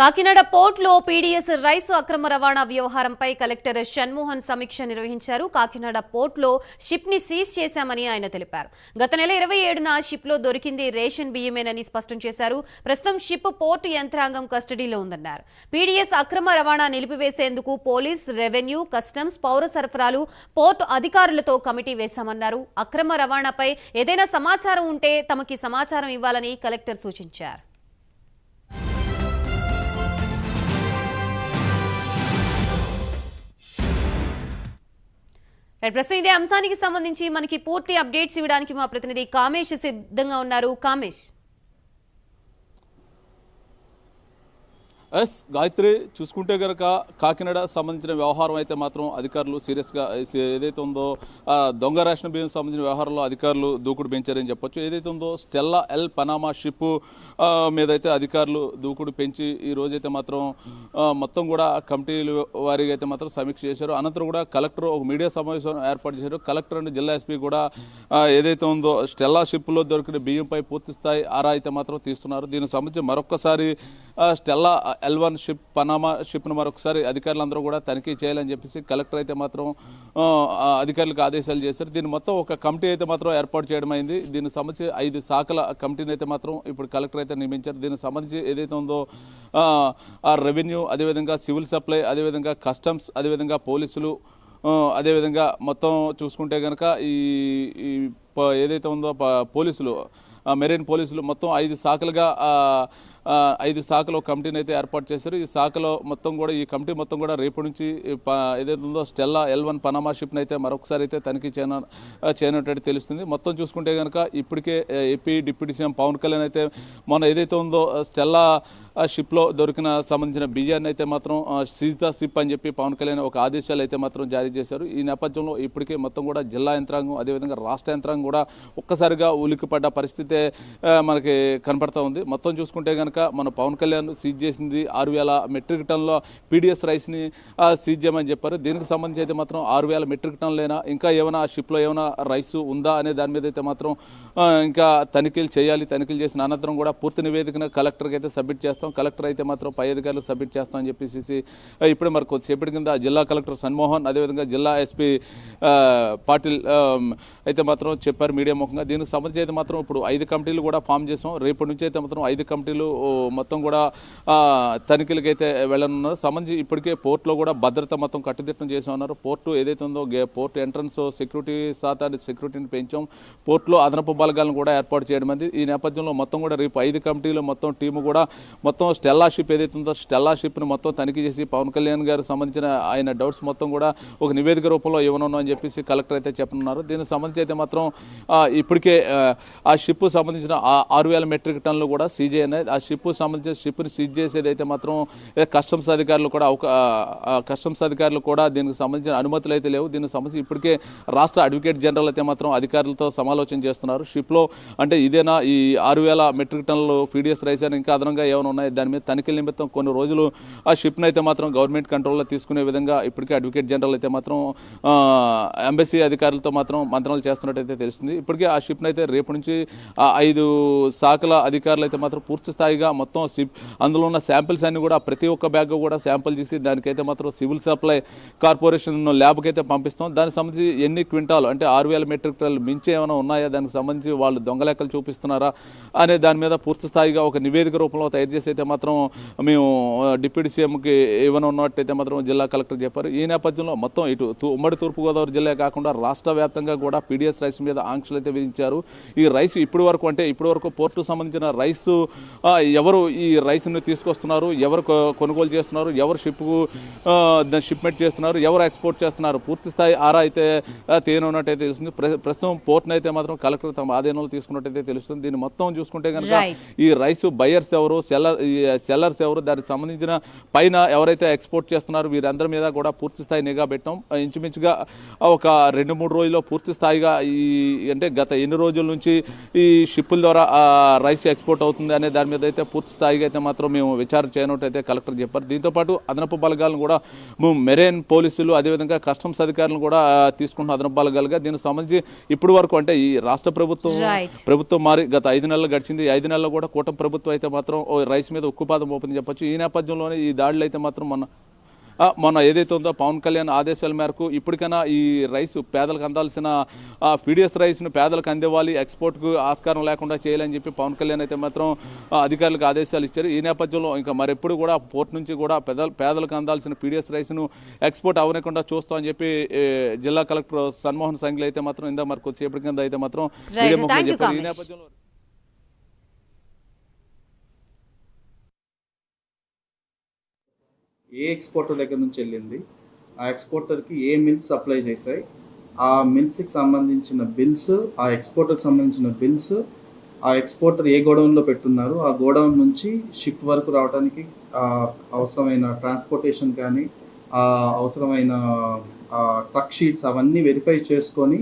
కాకినాడ పోర్టులో PDS rice అక్రమ రవాణా వ్యవహారంపై కలెక్టర్ షణ్మోహన్ సమీక్ష నిర్వహించారు. కాకినాడ పోర్టులో షిప్ని సీజ్ చేశామని ఆయన తెలిపారు. గత నెల ఇరవై ఏడున షిప్లో దొరికింది రేషన్ బియ్యమేనని స్పష్టం చేశారు. ప్రస్తుతం షిప్ పోర్టు యంత్రాంగం కస్టడీలో ఉందన్నారు. పీడీఎస్ అక్రమ రవాణా నిలిపివేసేందుకు పోలీస్ రెవెన్యూ కస్టమ్స్ పౌర సరఫరాలు పోర్టు అధికారులతో కమిటీ వేశామన్నారు. అక్రమ రవాణాపై ఏదైనా సమాచారం ఉంటే తమకి సమాచారం ఇవ్వాలని కలెక్టర్ సూచించారు. ప్రస్తుతం ఇదే అంశానికి సంబంధించి మనకి పూర్తి అప్డేట్స్ ఇవ్వడానికి మా ప్రతినిధి కామేష్ సిద్ధంగా ఉన్నారు. కామేష్. ఎస్ గాయత్రి చూసుకుంటే కనుక కాకినాడ సంబంధించిన వ్యవహారం అయితే మాత్రం అధికారులు సీరియస్గా ఏదైతే ఉందో దొంగ రేషన్ బియ్యం సంబంధించిన వ్యవహారంలో అధికారులు దూకుడు పెంచారని చెప్పొచ్చు. ఏదైతే ఉందో స్టెల్లా ఎల్ పనామా షిప్ మీదైతే అధికారులు దూకుడు పెంచి ఈ రోజైతే మాత్రం మొత్తం కూడా కమిటీలు వారిగా అయితే మాత్రం సమీక్ష చేశారు. అనంతరం కూడా కలెక్టర్ ఒక మీడియా సమావేశం ఏర్పాటు చేశారు. కలెక్టర్ అండ్ జిల్లా ఎస్పీ కూడా ఏదైతే ఉందో స్టెల్లా షిప్లో దొరికిన బియ్యంపై పూర్తి స్థాయి ఆరా అయితే మాత్రం తీస్తున్నారు. దీనికి సంబంధించి మరొకసారి Stella L one ship Panama షిప్ను మరొకసారి అధికారులందరూ కూడా తనిఖీ చేయాలని చెప్పేసి కలెక్టర్ అయితే మాత్రం అధికారులకు ఆదేశాలు చేశారు. దీన్ని మొత్తం ఒక కమిటీ అయితే మాత్రం ఏర్పాటు చేయడం అయింది. దీనికి సంబంధించి ఐదు శాఖల కమిటీని అయితే మాత్రం ఇప్పుడు కలెక్టర్ అయితే నియమించారు. దీనికి సంబంధించి ఏదైతే ఉందో ఆ, రెవెన్యూ అదేవిధంగా సివిల్ సప్లై అదేవిధంగా కస్టమ్స్ అదేవిధంగా పోలీసులు అదేవిధంగా మొత్తం చూసుకుంటే కనుక ఈ ప- ఏదైతే ఉందో పోలీసులు మెరైన్ పోలీసులు మొత్తం ఐదు శాఖలుగా ఐదు శాఖలు ఒక కమిటీని అయితే ఏర్పాటు చేశారు. ఈ శాఖలో మొత్తం కూడా ఈ కమిటీ మొత్తం కూడా రేపు నుంచి ఏదైతే ఉందో స్టెల్లా ఎల్ వన్ పనామా షిప్ని అయితే మరొకసారి అయితే తనిఖీ చేయన చేయనట్టు తెలుస్తుంది. మొత్తం చూసుకుంటే కనుక ఇప్పటికే A P deputy C M Pawan Kalyan అయితే మొన్న ఏదైతే ఉందో స్టెల్లా షిప్లో దొరికిన సంబంధించిన బియ్యాన్ని అయితే మాత్రం సీజా షిప్ అని చెప్పి పవన్ కళ్యాణ్ ఒక ఆదేశాలు అయితే మాత్రం జారీ చేశారు. ఈ నేపథ్యంలో ఇప్పటికే మొత్తం కూడా జిల్లా యంత్రాంగం అదేవిధంగా రాష్ట్ర యంత్రాంగం కూడా ఒక్కసారిగా ఉలిక్కిపడ్డ పరిస్థితి అయితే మనకి కనపడతా ఉంది. మొత్తం చూసుకుంటే కనుక మన పవన్ కళ్యాణ్ సీజ్ చేసింది ఆరు వేల మెట్రిక్ టన్నుల పీడిఎస్ రైస్ని సీజ్ చేయమని చెప్పారు. దీనికి సంబంధించి అయితే మాత్రం ఆరు వేల మెట్రిక్ టన్నులైనా ఇంకా ఏమైనా షిప్లో ఏమైనా రైస్ ఉందా అనే దాని మీద అయితే మాత్రం ఇంకా తనిఖీలు చేయాలి తనిఖీలు చేసిన అనంతరం కూడా పూర్తి నివేదికను కలెక్టర్కి అయితే సబ్మిట్ చేస్తాం. కలెక్టర్ అయితే మాత్రం పై అధికారులు సబ్మిట్ చేస్తాం అని చెప్పేసి ఇప్పుడు మరి కొద్దిసేపటి కింద జిల్లా కలెక్టర్ సన్మోహన్ అదేవిధంగా జిల్లా ఎస్పీ పాటిల్ అయితే మాత్రం చెప్పారు మీడియా ముఖంగా. దీనికి సంబంధించి అయితే మాత్రం ఇప్పుడు ఐదు కమిటీలు కూడా ఫామ్ చేసాం. రేపటి నుంచి అయితే మాత్రం ఐదు కమిటీలు మొత్తం కూడా తనిఖీలకి అయితే వెళ్ళనున్నారు. సంబంధించి ఇప్పటికే పోర్టులో కూడా భద్రత మొత్తం కట్టుదిట్టం చేసి ఉన్నారు పోర్టు ఏదైతే ఉందో గే- పోర్టు ఎంట్రన్స్ సెక్యూరిటీ శాతాన్ని సెక్యూరిటీని పెంచాం. పోర్టులో అదనపు బలగాలను కూడా ఏర్పాటు చేయడం అనేది ఈ నేపథ్యంలో మొత్తం కూడా రేపు ఐదు కమిటీలు మొత్తం టీము కూడా మొత్తం స్టెల్లా షిప్ ఏదైతే ఉందో స్టెల్లాషిప్ను మొత్తం తనిఖీ చేసి పవన్ కళ్యాణ్ గారు సంబంధించిన ఆయన డౌట్స్ మొత్తం కూడా ఒక నివేదిక రూపంలో ఇవ్వనున్నాం అని చెప్పేసి కలెక్టర్ అయితే చెప్పనున్నారు. దీనికి సంబంధించి అయితే మాత్రం ఇప్పటికే ఆ, షిప్ సంబంధించిన ఆరు వేల మెట్రిక్ టన్నులు కూడా సీజే అనేది ఆ షిప్ సంబంధించిన షిప్ని సీజ్ చేసేది అయితే మాత్రం కస్టమ్స్ అధికారులు కూడా ఒక కస్టమ్స్ అధికారులు కూడా దీనికి సంబంధించిన అనుమతులు అయితే లేవు. దీనికి సంబంధించి ఇప్పటికే రాష్ట్ర అడ్వకేట్ జనరల్ అయితే మాత్రం అధికారులతో సమాలోచన చేస్తున్నారు. షిప్లో అంటే ఇదేనా ఈ ఆరు వేల మెట్రిక్ టన్నులు పీడిఎస్ రైస్ అని ఇంకా అదనంగా ఏమైనా ఉన్నాయి? దాని మీద తనిఖీల నిమిత్తం కొన్ని రోజులు ఆ షిప్ని అయితే మాత్రం గవర్నమెంట్ కంట్రోల్లో తీసుకునే విధంగా ఇప్పటికే అడ్వకేట్ జనరల్ అయితే మాత్రం ఎంబసీ అధికారులతో మాత్రం మంత్రాలు చేస్తున్నట్టయితే తెలుస్తుంది. ఇప్పటికే ఆ షిప్ను అయితే రేపు నుంచి ఐదు శాఖల అధికారులు అయితే మాత్రం పూర్తి స్థాయిగా మొత్తం షిప్ అందులో ఉన్న శాంపిల్స్ అన్ని కూడా ప్రతి ఒక్క బ్యాగ్ కూడా శాంపిల్ చేసి దానికైతే మాత్రం సివిల్ సప్లై కార్పొరేషన్ ల్యాబ్కి అయితే పంపిస్తాం. దానికి సంబంధించి ఎన్ని క్వింటాలు అంటే ఆరు వేల మెట్రిక్ టన్లు మించి ఏమైనా ఉన్నాయా? దానికి సంబంధించి వాళ్ళు దొంగ లెక్కలు చూపిస్తున్నారా అనే దాని మీద పూర్తి స్థాయిగా ఒక నివేదిక రూపంలో తయారు చేసి అయితే మాత్రం మేము డిప్యూటీ సీఎంకి ఇవ్వనున్నట్టయితే ఉన్నట్టయితే మాత్రం జిల్లా కలెక్టర్ చెప్పారు. ఈ నేపథ్యంలో మొత్తం ఇటు ఉమ్మడి తూర్పుగోదావరి జిల్లా కాకుండా రాష్ట్ర వ్యాప్తంగా కూడా పీడిఎస్ రైస్ మీద ఆంక్షలు అయితే విధించారు. ఈ రైస్ ఇప్పటి వరకు అంటే ఇప్పటి వరకు పోర్టు సంబంధించిన రైస్ ఎవరు ఈ రైస్ని తీసుకొస్తున్నారు ఎవరు కొనుగోలు చేస్తున్నారు ఎవరు షిప్కు షిప్మెంట్ చేస్తున్నారు ఎవరు ఎక్స్పోర్ట్ చేస్తున్నారు పూర్తి స్థాయి ఆరా అయితే తేనున్నట్టయితే తెలుస్తుంది. ప్రస్తుతం పోర్ట్ని అయితే మాత్రం కలెక్టర్ తమ ఆధీనంలో తీసుకున్నట్టయితే తెలుస్తుంది. దీన్ని మొత్తం చూసుకుంటే కనుక. ఈ రైస్ బయర్స్ ఎవరు సెల్లర్ సెల్లర్స్ ఎవరు దానికి సంబంధించిన పైన ఎవరైతే ఎక్స్పోర్ట్ చేస్తున్నారో వీరందరి మీద కూడా పూర్తి స్థాయి నిఘా పెట్టాం. ఇంచుమించుగా ఒక రెండు మూడు రోజుల్లో పూర్తి స్థాయిగా ఈ అంటే గత ఎన్ని రోజుల నుంచి ఈ షిప్పుల ద్వారా రైస్ ఎక్స్పోర్ట్ అవుతుంది అనే దాని మీద అయితే పూర్తి స్థాయిగా అయితే మాత్రం మేము విచారణ చేయనట్టయితే కలెక్టర్ చెప్పారు. దీంతో పాటు అదనపు బలగాలను కూడా మేము మెరైన్ పోలీసులు అదేవిధంగా కస్టమ్స్ అధికారులను కూడా తీసుకుంటున్న అదనపు బలగాలుగా దీనికి సంబంధించి ఇప్పటి వరకు అంటే ఈ రాష్ట్ర ప్రభుత్వం ప్రభుత్వం. ప్రభుత్వం మారి గత ఐదు నెలలు గడిచింది ఐదు నెలల్లో కూడా కూటమి ప్రభుత్వం అయితే మాత్రం ఓ రైస్ మీద ఉక్కుపాదం మోపింది చెప్పొచ్చు ఈ నేపథ్యంలోనే ఈ దాడులు అయితే మాత్రం మన మొన్న ఏదైతే ఉందో పవన్ కళ్యాణ్ ఆదేశాల మేరకు ఇప్పటికైనా ఈ రైస్ పేదలకు అందాల్సిన పీడిఎస్ రైస్ను పేదలకు అందివ్వాలి ఎక్స్పోర్ట్కు ఆస్కారం లేకుండా చేయాలని చెప్పి పవన్ కళ్యాణ్ అయితే మాత్రం అధికారులకు ఆదేశాలు ఇచ్చారు ఈ నేపథ్యంలో ఇంకా మరెప్పుడు కూడా పోర్ట్ నుంచి కూడా పేద పేదలకు అందాల్సిన పీడిఎస్ రైస్ను ఎక్స్పోర్ట్ అవనకుండా చూస్తామని చెప్పి జిల్లా కలెక్టర్ సన్మోహన్ సంఘ్లు అయితే మాత్రం ఇందా మరి కొద్దిసేపటి కింద అయితే మాత్రం. ఈ. నేపథ్యంలో ఏ ఎక్స్పోర్టర్ దగ్గర నుంచి వెళ్ళింది ఆ ఎక్స్పోర్టర్కి ఏ మిల్స్ సప్లై చేశాయి ఆ మిల్స్కి సంబంధించిన బిల్స్ ఆ ఎక్స్పోర్టర్కి సంబంధించిన బిల్స్ ఆ ఎక్స్పోర్టర్ ఏ గోడౌన్లో పెట్టున్నారు ఆ గోడౌన్ నుంచి షిప్ వరకు రావడానికి అవసరమైన ట్రాన్స్పోర్టేషన్ కానీ ఆ, అవసరమైన ట్రక్ షీట్స్ అవన్నీ వెరిఫై చేసుకొని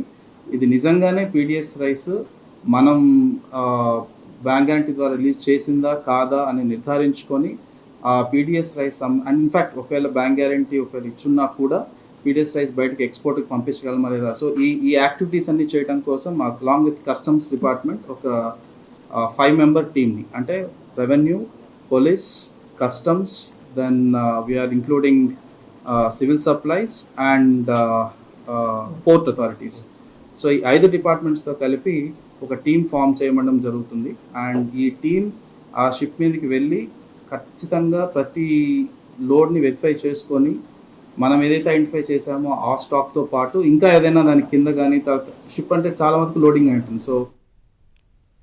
ఇది నిజంగానే పీడిఎస్ రైస్ మనం బ్యాంక్ గ్యారంటీ ద్వారా రిలీజ్ చేసిందా కాదా అని నిర్ధారించుకొని ఆ P D S rice and in fact ఒకవేళ బ్యాంక్ గ్యారంటీ ఒకవేళ ఇచ్చున్నా కూడా పీడిఎస్ రైస్ బయటకు ఎక్స్పోర్ట్కి పంపించగలమా లేదా సో ఈ ఈ యాక్టివిటీస్ అన్ని చేయడం కోసం మాకు అలాంగ్ విత్ కస్టమ్స్ డిపార్ట్మెంట్ ఒక ఫైవ్ మెంబర్ టీమ్ని అంటే revenue police customs then we are including civil supplies and port authorities so ఈ ఐదు డిపార్ట్మెంట్స్తో కలిపి ఒక టీం ఫామ్ చేయడం జరుగుతుంది. అండ్ ఈ టీం ఆ షిప్ మీదకి వెళ్ళి ఖచ్చితంగా ప్రతి లోడ్ని వెరిఫై చేసుకొని మనం ఏదైతే ఐడెంటిఫై చేసామో ఆ స్టాక్తో పాటు ఇంకా ఏదైనా దాని కింద కానీ షిప్ అంటే చాలా వరకు లోడింగ్ ఉంటుంది సో